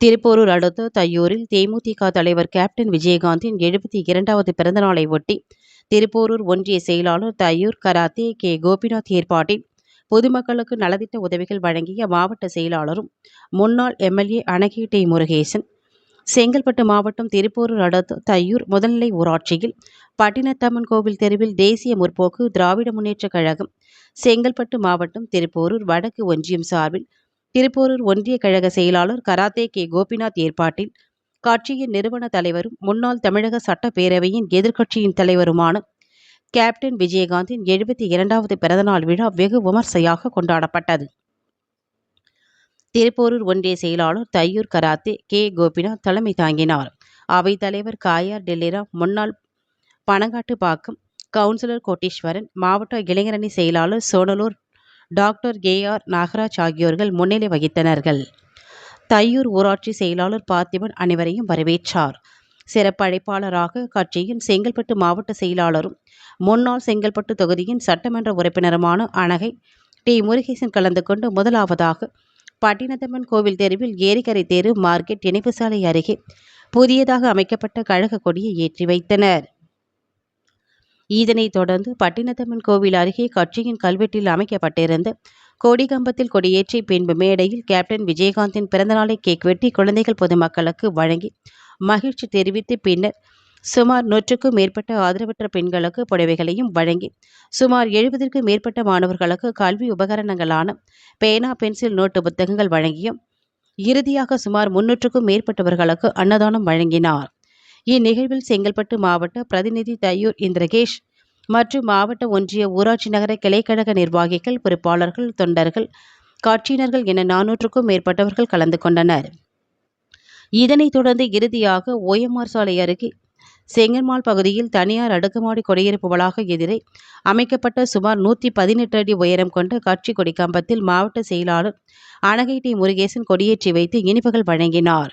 திருப்போரூர் அடுத்த தையூரில் தேமுதிக தலைவர் கேப்டன் விஜயகாந்தின் எழுபத்தி இரண்டாவது பிறந்தநாளை ஒட்டி திருப்போரூர் ஒன்றிய செயலாளர் தையூர் கராத்தே கே. கோபிநாத் ஏற்பாட்டில் பொதுமக்களுக்கு நலத்திட்ட உதவிகள் வழங்கிய மாவட்ட செயலாளரும் முன்னாள் எம்எல்ஏ அணகீட்டை முருகேசன். செங்கல்பட்டு மாவட்டம் திருப்போரூர் அடுத்த தையூர் முதல்நிலை ஊராட்சியில் பட்டினத்தம்மன் கோவில் தெருவில் தேசிய முற்போக்கு திராவிட முன்னேற்றக் கழகம் செங்கல்பட்டு மாவட்டம் திருப்போரூர் வடக்கு ஒன்றியம் சார்பில் திருப்போரூர் ஒன்றிய கழக செயலாளர் கராத்தே கே. கோபிநாத் ஏற்பாட்டில் கட்சியின் நிறுவன தலைவரும் முன்னாள் தமிழக சட்டப்பேரவையின் எதிர்க்கட்சியின் தலைவருமான கேப்டன் விஜயகாந்தின் எழுபத்தி இரண்டாவது பிறந்தநாள் விழா வெகு விமர்சையாக கொண்டாடப்பட்டது. திருப்போரூர் ஒன்றிய செயலாளர் தையூர் கராத்தே கே. கோபிநாத் தலைமை தாங்கினார். அவைத்தலைவர் காயார் டெல்லிரா முன்னாள் பனங்காட்டுப்பாக்கம் கவுன்சிலர் கோட்டீஸ்வரன் மாவட்ட இளைஞரணி செயலாளர் சோனலூர் டாக்டர் ஏ ஆர் நாகராஜ் ஆகியோர்கள் முன்னிலை வகித்தனர்கள். தையூர் ஊராட்சி செயலாளர் பார்த்திபன் அனைவரையும் வரவேற்றார். சிறப்பு அழைப்பாளராக கட்சியின் செங்கல்பட்டு மாவட்ட செயலாளரும் முன்னாள் செங்கல்பட்டு தொகுதியின் சட்டமன்ற உறுப்பினருமான அனகை டி. முருகேசன் கலந்து கொண்டு முதலாவதாக பட்டினத்தம்மன் கோவில் தெருவில் ஏரிக்கரை தேரு மார்க்கெட் இணைப்பு சாலை அருகே புதியதாக அமைக்கப்பட்ட கழக கொடியை ஏற்றி வைத்தனர். இதனைத் தொடர்ந்து பட்டினத்தம்மன் கோவில் அருகே கட்சியின் கல்வெட்டில் அமைக்கப்பட்டிருந்த கொடிகம்பத்தில் கொடியேற்றி பின்பு மேடையில் கேப்டன் விஜயகாந்தின் பிறந்தநாளை கேக் வெட்டி குழந்தைகள் பொதுமக்களுக்கு வழங்கி மகிழ்ச்சி தெரிவித்து பின்னர் சுமார் நூற்றுக்கும் மேற்பட்ட ஆதரவற்ற பெண்களுக்கு புடவைகளையும் வழங்கி சுமார் எழுபதற்கும் மேற்பட்ட மாணவர்களுக்கு கல்வி உபகரணங்களான பேனா பென்சில் நோட்டு புத்தகங்கள் வழங்கியும் இறுதியாக சுமார் முன்னூற்றுக்கும் மேற்பட்டவர்களுக்கு அன்னதானம் வழங்கினார். இந்நிகழ்வில் செங்கல்பட்டு மாவட்ட பிரதிநிதி தையூர் இந்திரகேஷ் மற்றும் மாவட்ட ஒன்றிய ஊராட்சி நகர கிளைக்கழக நிர்வாகிகள் பொறுப்பாளர்கள் தொண்டர்கள் காட்சியினர்கள் என நானூற்றுக்கும் மேற்பட்டவர்கள் கலந்து கொண்டனர். இதனைத் தொடர்ந்து இறுதியாக ஓஎம்ஆர் சாலை அருகே செங்கன்மால் பகுதியில் தனியார் அடுக்குமாடி குடியிருப்பு வளாக எதிரே அமைக்கப்பட்ட சுமார் நூற்றி பதினெட்டு அடி உயரம் கொண்ட கட்சி கொடி கம்பத்தில் மாவட்ட செயலாளர் அனகை டி முருகேசன் கொடியேற்றி வைத்து இனிப்புகள் வழங்கினார்.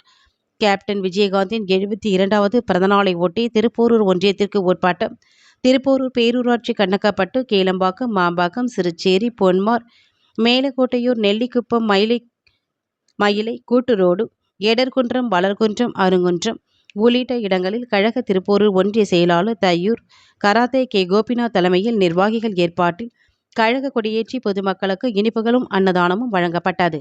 கேப்டன் விஜயகாந்தின் எழுபத்தி இரண்டாவது பிறந்தநாளை ஒட்டி திருப்போரூர் ஒன்றியத்திற்கு உட்பட்ட திருப்போரூர் பேரூராட்சி கண்ணக்கப்பட்டு கேளம்பாக்கம் மாம்பாக்கம் சிறுச்சேரி பொன்மார் மேலக்கோட்டையூர் நெல்லிக்குப்பம் மயிலை மயிலை கூட்டுரோடு எடர்குன்றம் வளர்குன்றம் அருங்குன்றம் உள்ளிட்ட இடங்களில் கழக திருப்போரூர் ஒன்றிய செயலாளர் தையூர் கராத்தே கே. கோபிநாத் தலைமையில் நிர்வாகிகள் ஏற்பாட்டில் கழக கொடியேற்றி பொதுமக்களுக்கு இனிப்புகளும் அன்னதானமும் வழங்கப்பட்டது.